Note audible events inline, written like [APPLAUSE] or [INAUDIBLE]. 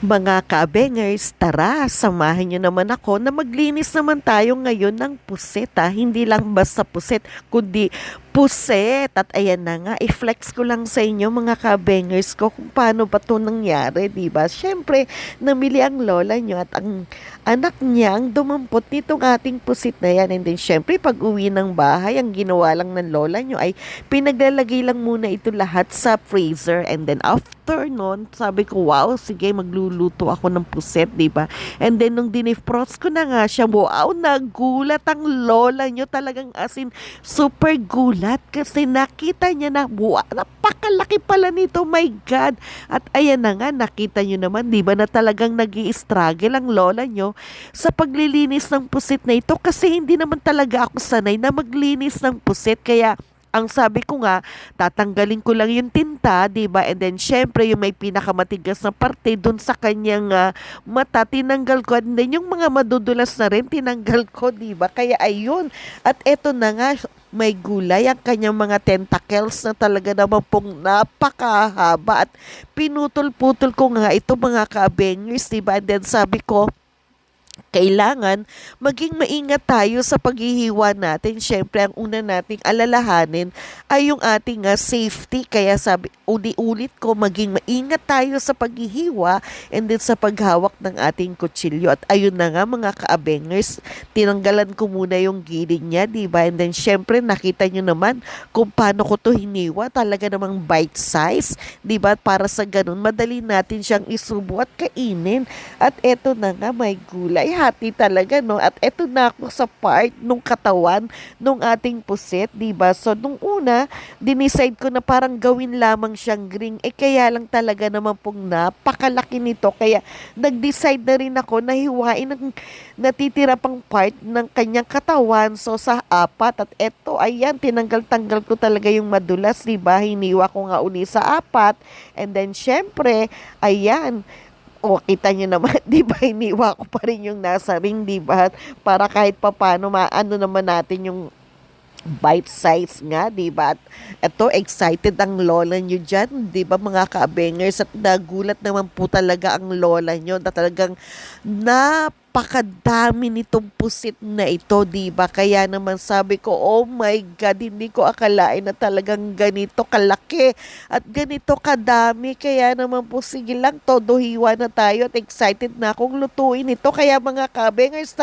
Mga kabengers, tara, samahan nyo naman ako na maglinis naman tayo ngayon ng puset ha. Hindi lang basta puset, kundi puset. At ayan na nga, i-flex ko lang sa inyo mga kabengers ko kung paano ba to nangyari, ba? Siyempre, namili ang lola nyo at ang anak niya ang dumampot nitong ating pusit na yan. And then, syempre, pag uwi ng bahay, ang ginawa lang ng lola nyo ay pinaglalagay lang muna ito lahat sa freezer. And then, after nun, sabi ko, wow, sige, magluluto ako ng puset, ba? And then, nung dinifrost ko na nga siya, wow, nagulat ang lola nyo. Talagang asin, super gulat kasi nakita niya na, wow, napakalaki pala nito, my God. At ayan na nga, nakita nyo naman, di ba, na talagang nag struggle ang lola nyo sa paglilinis ng pusit na ito kasi hindi naman talaga ako sanay na maglinis ng pusit. Kaya, ang sabi ko nga, tatanggalin ko lang yung tinta, 'di ba? And then syempre yung may pinakamatigas na parte doon sa kanyang ah, mata tinanggal ko. And then yung mga madudulas na rin tinanggal ko, 'di ba? Kaya ayun. At eto na nga may gulay ang kanyang mga tentacles na talaga naman pong napakahaba at pinutol-putol ko nga ito mga ka-abengers, 'di ba? And then sabi ko, kailangan maging maingat tayo sa paghihiwa natin. Siyempre, ang una nating alalahanin ay yung ating ah, safety. Kaya sabi, uli-ulit ko, maging maingat tayo sa paghihiwa and then sa paghawak ng ating kutsilyo. At ayun na nga mga kaabengers, tinanggalan ko muna yung gilid niya, di ba? And then syempre, nakita nyo naman kung paano ko to hiniwa. Talaga namang bite size, di ba? Para sa ganun, madali natin siyang isubo at kainin. At eto na nga, may gulay. Hati talaga, no? At eto na ako sa part nung katawan nung ating puset, di ba? So, nung una, dinicide ko na parang gawin lamang siyang green. Eh, kaya lang talaga naman pong napakalaki nito. Kaya, nag-decide na rin ako na hiwain ang natitira pang part ng kanyang katawan. So, sa apat. At eto, ayan, tinanggal-tanggal ko talaga yung madulas, di ba? Hiniwa ko nga uli sa apat. And then, syempre, ayan, o kita nyo naman, [LAUGHS] di ba, iniwa ko pa rin yung nasa ring, di ba? Para kahit papano, maano naman natin yung bite size nga, di ba? At ito, excited ang lola nyo dyan, di ba mga ka-bangers? At nagulat naman po talaga ang lola nyo na talagang napakadami nitong pusit na ito, di ba? Kaya naman sabi ko, oh my God, hindi ko akalain na talagang ganito kalaki at ganito kadami. Kaya naman po, sige lang, todo hiwa na tayo at excited na akong lutuin ito. Kaya mga ka-bangers,